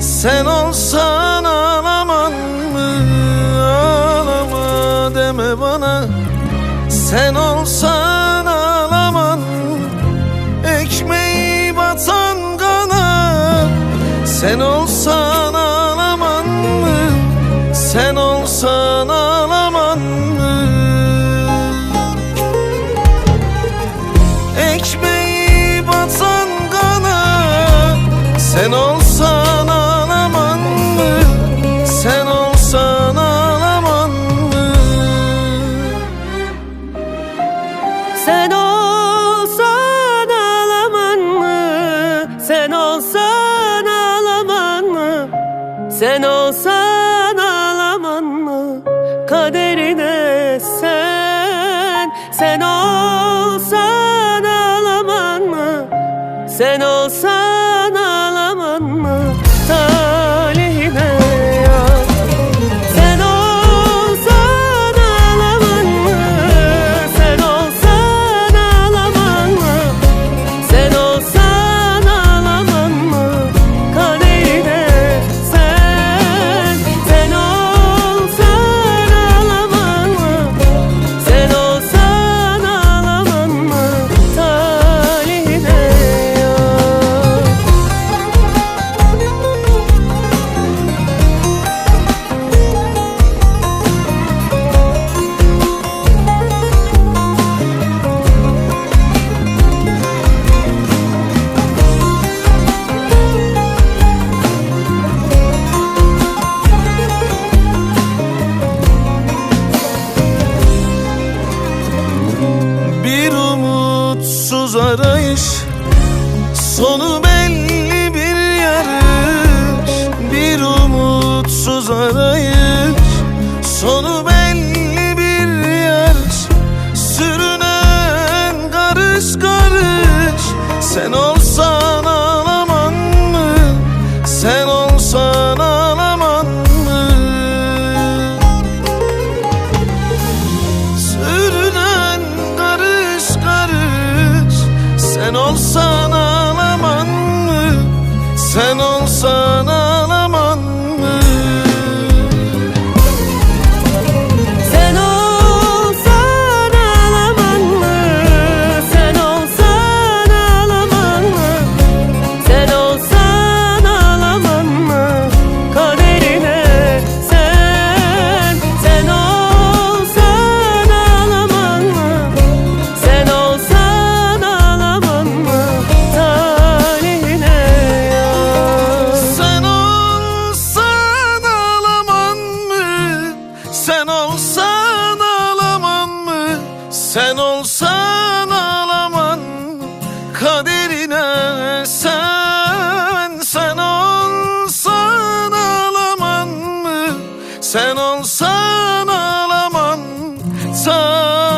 Sen olsan ağlaman mı? Ağlama deme bana. Sen olsan ağlaman ekmeği batan kana. Sen olsan Sen olsan ağlaman mı? Kaderine sen Sen olsan ağlaman mı? Sen olsan bir umutsuz arayış. Sonu belli olsan ağlaman mı? Sen olsan ağlaman Sen olsan ağlaman kaderine sen. Sen olsan ağlaman mı? Sen olsan ağlaman sen